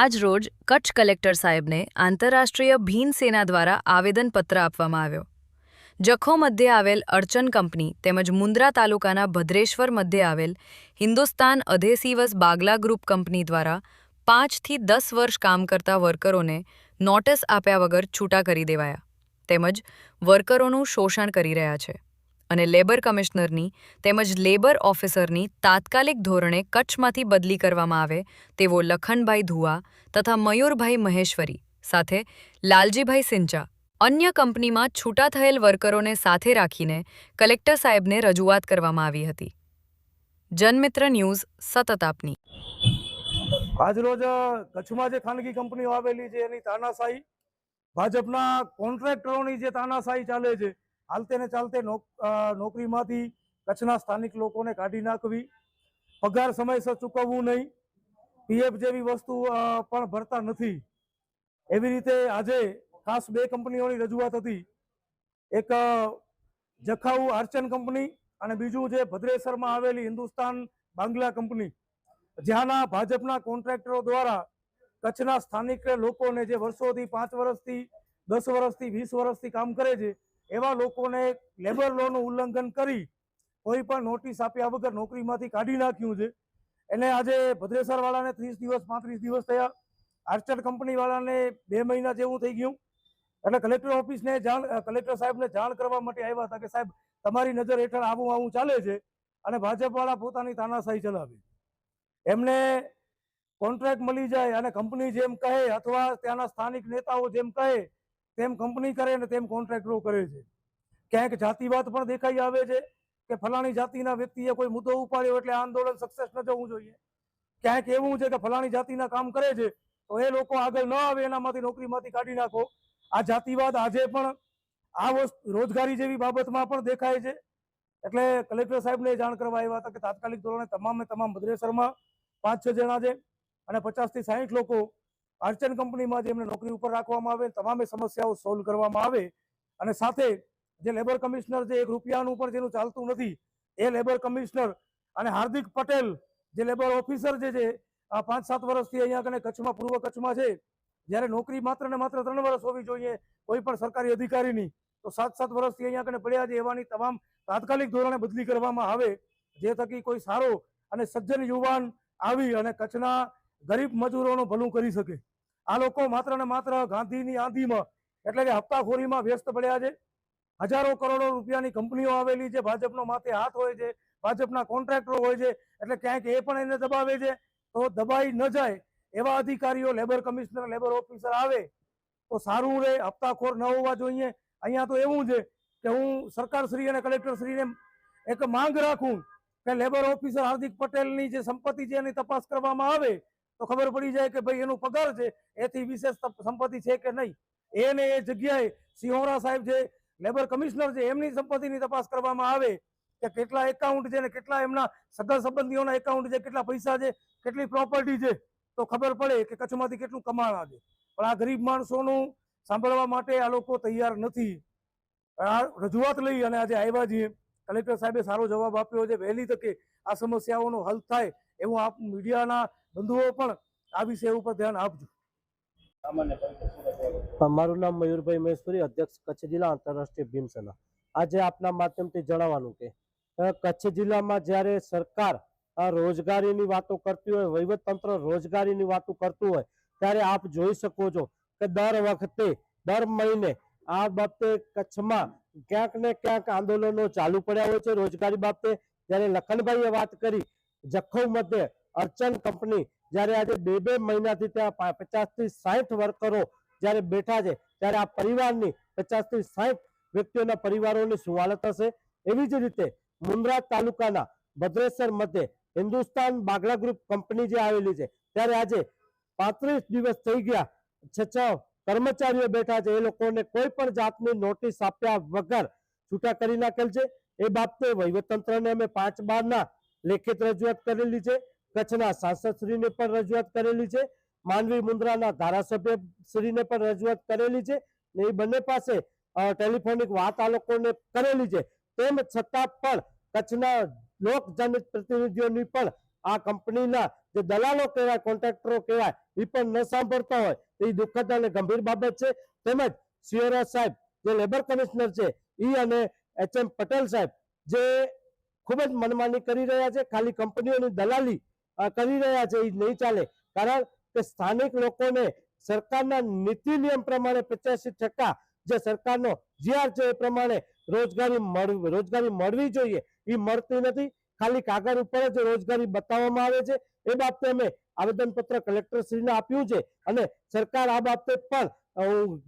આજ રોજ કચ્છ કલેક્ટર સાહેબને આંતરરાષ્ટ્રીય ભીન સેના દ્વારા આવેદનપત્ર આપવામાં આવ્યો. જખો મધ્યે આવેલ અર્ચન કંપની તેમજ મુન્દ્રા તાલુકાના ભદ્રેશ્વર મધ્યે આવેલ હિન્દુસ્તાન અધેસિવસ બાગલા ગ્રુપ કંપની દ્વારા પાંચથી દસ વર્ષ કામ કરતા વર્કરોને નોટિસ આપ્યા વગર છૂટા કરી દેવાયા તેમજ વર્કરોનું શોષણ કરી રહ્યા છે. અને લેબર કમિશનરની તેમજ લેબર ઓફિસરની તાત્કાલિક ધોરણે કચ્છમાંથી બદલી કરવામાં આવે તેવો લખનભાઈ ધુઆ તથા મયુરભાઈ મહેશ્વરી સાથે લાલજીભાઈ સિંચા અન્ય કંપનીમાં છૂટા થયેલ વર્કરોને સાથે રાખીને કલેક્ટર સાહેબને રજૂઆત કરવામાં આવી હતી. જનમિત્ર ન્યૂઝ, સતત આપની. આજરોજ કચ્છમાં જે ખાનગી કંપનીઓ આવેલી છે એની તાનાશાહી, ભાજપના કોન્ટ્રાક્ટરોની જે તાનાશાહી ચાલે છે હાલતે ને ચાલતે નોકરીમાંથી કચ્છના સ્થાનિક લોકોને કાઢી નાખવી. પગાર સમયસર ચૂકવવું નહીં. પીએફ જેવી વસ્તુ પણ ભરતા નથી. એવી રીતે આજે ખાસ બે કંપનીઓની રજૂઆત હતી. એક જખાઉ આર્ચન કંપની અને બીજું જે ભદ્રેસરમાં આવેલી હિન્દુસ્તાન બાંગ્લા કંપની. જ્યાંના ભાજપના કોન્ટ્રાક્ટરો દ્વારા કચ્છના સ્થાનિક લોકોને જે વર્ષોથી પાંચ વર્ષથી, દસ વર્ષથી, વીસ વર્ષથી કામ કરે છે એવા લોકોને લેબર લોનું ઉલ્લંઘન કરી કોઈ પણ નોટિસ આપ્યા વગર નોકરીમાંથી કાઢી નાખ્યું છે. એને આજે ભદ્રેસર વાળાને ત્રીસ દિવસ, પાંત્રીસ દિવસ થયા. આર્ચર કંપની વાળાને બે મહિના જેવું થઈ ગયું. એટલે કલેક્ટર ઓફિસને જાણ કલેક્ટર સાહેબને જાણ કરવા માટે આવ્યા હતા કે સાહેબ, તમારી નજર હેઠળ આવું આવું ચાલે છે અને ભાજપવાળા પોતાની તાનાશાહી ચલાવે. એમને કોન્ટ્રાક્ટ મળી જાય અને કંપની જેમ કહે અથવા ત્યાંના સ્થાનિક નેતાઓ જેમ કહે તેમ કંપની કરે અને તેમ કોન્ટ્રાક્ટરો કરે છે. ક્યાંક જાતિવાદ પણ દેખાઈ આવે છે કે ફલાણી જાતિના વ્યક્તિએ કોઈ મુદ્દો ઉપાડ્યો એટલે આંદોલન સક્સેસ ન જવું જોઈએ. ક્યાંક એવું છે કે ફલાણી જાતિના કામ કરે છે તો એ લોકો આગળ ન આવે, એનામાંથી નોકરીમાંથી કાઢી નાખો. આ જાતિવાદ આજે પણ આ વસ્તુ, રોજગારી જેવી બાબતમાં પણ દેખાય છે. એટલે કલેક્ટર સાહેબને જાણ કરવા આવ્યા હતા કે તાત્કાલિક ધોરણે તમામે તમામ ભદ્રેસરમાં પાંચ છ જણા છે અને પચાસથી સાહીઠ લોકો આર્ચન કંપનીમાં જેમને નોકરી ઉપર રાખવામાં આવે તમામે સમસ્યાઓ સોલ્વ કરવામાં આવે અને સાથે જે લેબર કમિશનર જે એક રૂપિયાનું પણ જેનું ચાલતું નથી, એ લેબર કમિશનર અને હાર્દિક પટેલ જે લેબર ઓફિસર જે છે પાંચ સાત વર્ષથી અહીંયા કને કચ્છમાં, પૂર્વ કચ્છમાં છે, જ્યારે નોકરી માત્ર ને માત્ર ત્રણ વર્ષ હોવી જોઈએ, કોઈ પણ સરકારી અધિકારીની, તો સાત સાત વર્ષથી અહીંયા કને પડ્યા છે, એવાની તમામ તાત્કાલિક ધોરણે બદલી કરવામાં આવે, જે થકી કોઈ સારો અને સજ્જન યુવાન આવી અને કચ્છના ગરીબ મજૂરોનું ભલું કરી શકે. આ લોકો માત્ર ને માત્ર ગાંધીની આંધીમાં, એટલે કે હપ્તાખોરીમાં વ્યસ્ત પડ્યા છે. હજારો કરોડો રૂપિયાની કંપનીઓ આવેલી છે, ભાજપનો માથે હાથ હોય છે, ભાજપના કોન્ટ્રાક્ટરો હોય છે, એટલે ક્યાંક એ પણ એને દબાવે છે. તો દબાઈ ન જાય એવા અધિકારીઓ, લેબર કમિશનર, લેબર ઓફિસર આવે, તો સારું રહે, હપ્તાખોર ન હોવા જોઈએ. અહીંયા તો એવું છે કે હું સરકારશ્રી અને કલેક્ટરશ્રીને એક માંગ રાખું કે લેબર ઓફિસર હાર્દિક પટેલની જે સંપત્તિ છે એની તપાસ કરવામાં આવે તો ખબર પડી જાય કે ભાઈ એનું પગાર છે, એથી વિશેષ સંપત્તિ છે કે નહીં? એને એ જગ્યાએ સિંહોરા સાહેબ જે લેબર કમિશનર છે, એમની સંપત્તિની તપાસ કરવામાં આવે કે કેટલા એકાઉન્ટ છે ને કેટલા એમના સગા સંબંધીઓના એકાઉન્ટ છે, કેટલા પૈસા છે, કેટલી પ્રોપર્ટી છે, તો ખબર પડે કે કચ્છમાંથી કેટલું કમાણા છે. પણ આ ગરીબ માણસોનું સાંભળવા માટે આ લોકો તૈયાર નથી. આ રજૂઆત લઈ અને આજે આવ્યા છીએ. કલેક્ટર સાહેબે સારો જવાબ આપ્યો છે. વહેલી તકે આ સમસ્યાઓનો હલ થાય એવું આપ મીડિયાના બંધુઓ પણ આ વિષય ઉપર ધ્યાન આપજો. મારું નામ મયુરભાઈ મહેશ્વરી અધ્યક્ષ કચ્છ જિલ્લા આંતરરાષ્ટ્રીય ભીમસેના આજે આપના માધ્યમથી જણાવવાનું કે કચ્છ જિલ્લામાં જ્યારે સરકાર આ રોજગારીની વાતો કરતી હોય વહીવટતંત્ર રોજગારીની વાતો કરતું હોય ત્યારે આપ જોઈ શકો છો કે દર વખતે દર મહિને આ બાબતે કચ્છમાં ક્યાંક ને ક્યાંક આંદોલનો ચાલુ પડ્યા હોય છે રોજગારી બાબતે. જ્યારે લખનભાઈએ વાત કરી જખૌ મધ્યે અર્ચન કંપની જ્યારે આજે બે બે મહિનાથી ત્યાં પચાસથી સાઠ વર્કરો જ્યારે બેઠા છે, ત્યારે આ પરિવારની પચાસથી સાઠ વ્યક્તિઓના પરિવારોની શું હાલત હશે? એવી જ રીતે મુન્દ્રા તાલુકાના ભદ્રેસર મધ્યે હિન્દુસ્તાન બાગડા ગ્રુપ કંપની જે આવેલી છે, ત્યારે આજે પાંત્રીસ દિવસ થઈ ગયા, છ છ કર્મચારીઓ બેઠા છે. એ લોકોને કોઈ પણ જાતની નોટિસ આપ્યા વગર છૂટા કરી નાખેલ છે. એ બાબતે વહીવટતંત્રને અમે પાંચ બારના લેખિત રજૂઆત કરેલી છે. કચ્છના સાંસદશ્રીને પણ રજૂઆત કરેલી છે. માનવી મુન્દ્રાના ધારાસભ્ય શ્રીને પણ રજૂઆત કરેલી છે. ને એ બંને પાસે ટેલિફોનિક વાત આ લોકોને કરેલી છે. તેમ છતાં પણ કચ્છના લોક જનપ્રતિનિધિઓની પણ આ કંપનીના જે દલાલો કહેવાય, કોન્ટ્રાક્ટરો કહેવાય એ પણ ન સાંભળતા હોય. એ દુઃખદ અને ગંભીર બાબત છે. તેમજ સિયોરા સાહેબ, જે લેબર કમિશનર છે એ અને એચ એમ પટેલ સાહેબ, જે ખૂબ જ મનમાની કરી રહ્યા છે. ખાલી કંપનીઓની દલાલી કરી રહ્યા છે. એ નહીં ચાલે. કારણ કે સ્થાનિક લોકોને સરકારના નીતિ નિયમ પ્રમાણે પચાસી ટકા જે સરકારનો જીઆર છે એ પ્રમાણે રોજગારી મળવી રોજગારી મળવી જોઈએ. એ મળતી નથી. ખાલી કાગળ ઉપર જ રોજગારી બતાવવામાં આવે છે. એ બાબતે અમે આવેદનપત્ર કલેક્ટરશ્રીને આપ્યું છે અને સરકાર આ બાબતે પણ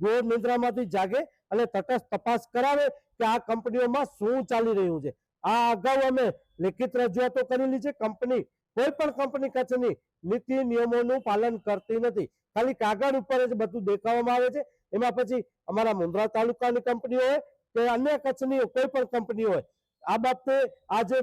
ગોળ નિંદ્રામાંથી જાગે અને તટસ્થ તપાસ કરાવે કે આ કંપનીઓમાં શું ચાલી રહ્યું છે. આ અગાઉ અમે લેખિત રજૂઆતો કરેલી છે. કંપની કોઈ પણ કંપની કચ્છની નીતિ નિયમોનું પાલન કરતી નથી. ખાલી કાગળ ઉપર જ બધું દેખાવામાં આવે છે. એમાં પછી અમારા મુંદ્રા તાલુકાની કંપનીઓ હોય કે અન્ય કચ્છની કોઈ પણ કંપની હોય, આ બાબતે આ જે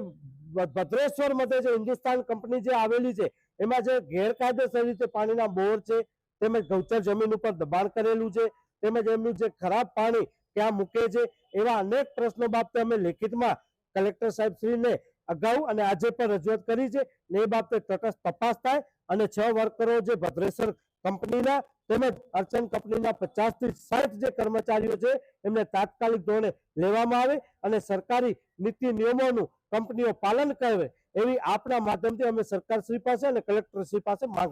ભદ્રેશ્વર મધ્ય જે હિન્દુસ્તાન કંપની જે આવેલી છે, એમાં જે ગેરકાયદેસર રીતે પાણીના બોર છે, તેમજ ગૌચર જમીન ઉપર દબાણ કરેલું છે, તેમજ એમનું જે ખરાબ પાણી ક્યાં મૂકે છે, એવા અનેક પ્રશ્નો બાબતે અમે લેખિતમાં કલેક્ટર સાહેબ શ્રીને અગાઉ અને આજે પણ રજૂઆત કરી છે ને એ બાબતે તટસ્થ તપાસ થાય અને છ વર્કરો જે ભદ્રેસર કંપનીના તેમજ અર્ચન કંપનીના પચાસથી સાઠ જે કર્મચારીઓ છે, એમને તાત્કાલિક ધોરણે લેવામાં આવે અને સરકારી નીતિ નિયમોનું કંપનીઓ પાલન કરે એવી આપના માધ્યમથી અમે સરકાર શ્રી પાસે અને કલેક્ટર શ્રી પાસે માંગ